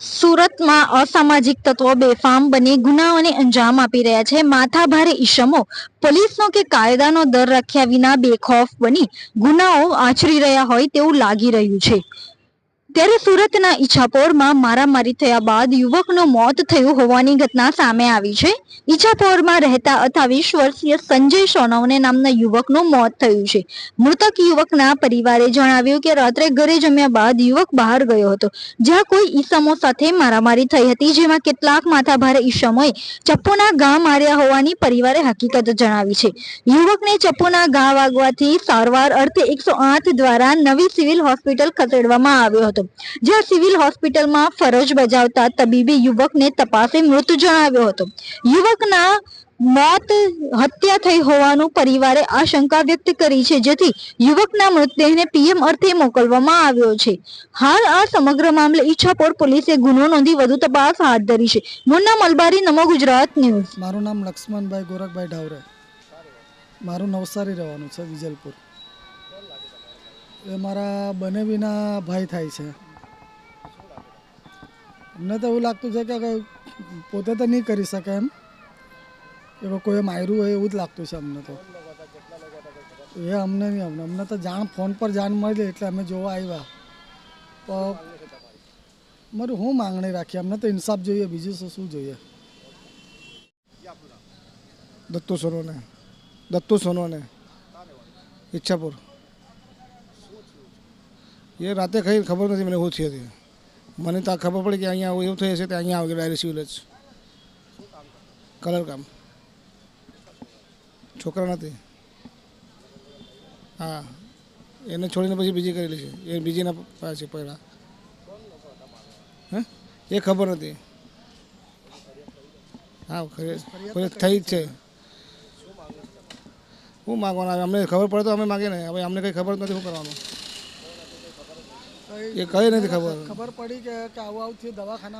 સુરતમાં અસામાજિક તત્વો બેફામ બની ગુનાઓને અંજામ આપી રહ્યા છે. માથાભારે ઈશમો પોલીસનો કે કાયદાનો દર રાખ્યા વિના બેખોફ બની ગુનાઓ આચરી રહ્યા હોય તેવું લાગી રહ્યું છે. ત્યારે સુરતના ઈચ્છાપોરમાં મારામારી થયા બાદ યુવકનું મોત થયું હોવાની ઘટના સામે આવી છે. ઈચ્છાપોરમાં રહેતા અઠાવીસ વર્ષીય સંજય સોનવને નામના યુવકનું મોત થયું છે. મૃતક યુવકના પરિવારે જણાવ્યું કે રાત્રે ઘરે જમ્યા બાદ યુવક બહાર ગયો હતો. જ્યાં કોઈ ઈસમો સાથે મારામારી થઈ હતી, જેમાં કેટલાક માથાભારે ઈસમોએ ચપ્પુના ઘા માર્યા હોવાની પરિવારે હકીકત જણાવી છે. યુવકને ચપ્પુના ઘા વાગવાથી સારવાર અર્થે એકસો દ્વારા નવી સિવિલ હોસ્પિટલ ખસેડવામાં આવ્યો હતો. જ્યાં સિવિલ હોસ્પિટલમાં ફરજ બજાવતા તબીબે યુવકને તપાસે મૃત જણાવ્યો હતો. યુવકના મોત હત્યા થઈ હોવાનું પરિવારે આશંકા વ્યક્ત કરી છે, જેથી યુવકના મૃતદેહને પીએમ અર્થે મોકલવામાં આવ્યો છે. હાલ આ સમગ્ર મામલે ઈચ્છાપોર પોલીસે ગુનો નોંધી વધુ તપાસ હાથ ધરી છે. મુન્ના મલબારી નમો ગુજરાત ન્યૂઝ. મારું નામ લક્ષ્મણભાઈ ગોરખભાઈ ઢાવરે. મારું નવસારી રહેવાનું છે વિજલપુર. એ મારા બનેવીના ભાઈ થાય છે. અમને તો એવું લાગતું છે કે કંઈ પોતે તો નહીં કરી શકે એમ. કે કોઈએ માર્યું હોય એવું જ લાગતું છે અમને તો. એ અમને નહીં અમને. અમને તો જાણ ફોન પર જાણ મળી એટલે અમે જોવા આવ્યા. તો મારું શું માંગણી રાખી અમને તો ઇન્સાફ જોઈએ, બીજું શું શું જોઈએ? દત્તુ સોનોને. દત્તુ સોનોને. ઈચ્છાપુર. એ રાતે કઈ ખબર નથી મને એવું થઈ હતી. મને તો ખબર પડી કે અહીંયા એવું થઈ હશે તો અહીંયા આવી ડાયરેક્ટ સિવિલ જ. કલર કામ. છોકરા નથી. હા. એને છોડીને પછી બીજી કરેલી છે. એ બીજીના પાસે પહેલાં. હે? એ ખબર નથી. હા થઈ જ છે. શું માગવાના? અમને ખબર પડે તો અમે માગીએ ને. હવે અમને કંઈ ખબર નથી શું કરવાનું. એ કઈ નથી ખબર ખબર. પડી કે આવું આવું થયું દવાખાના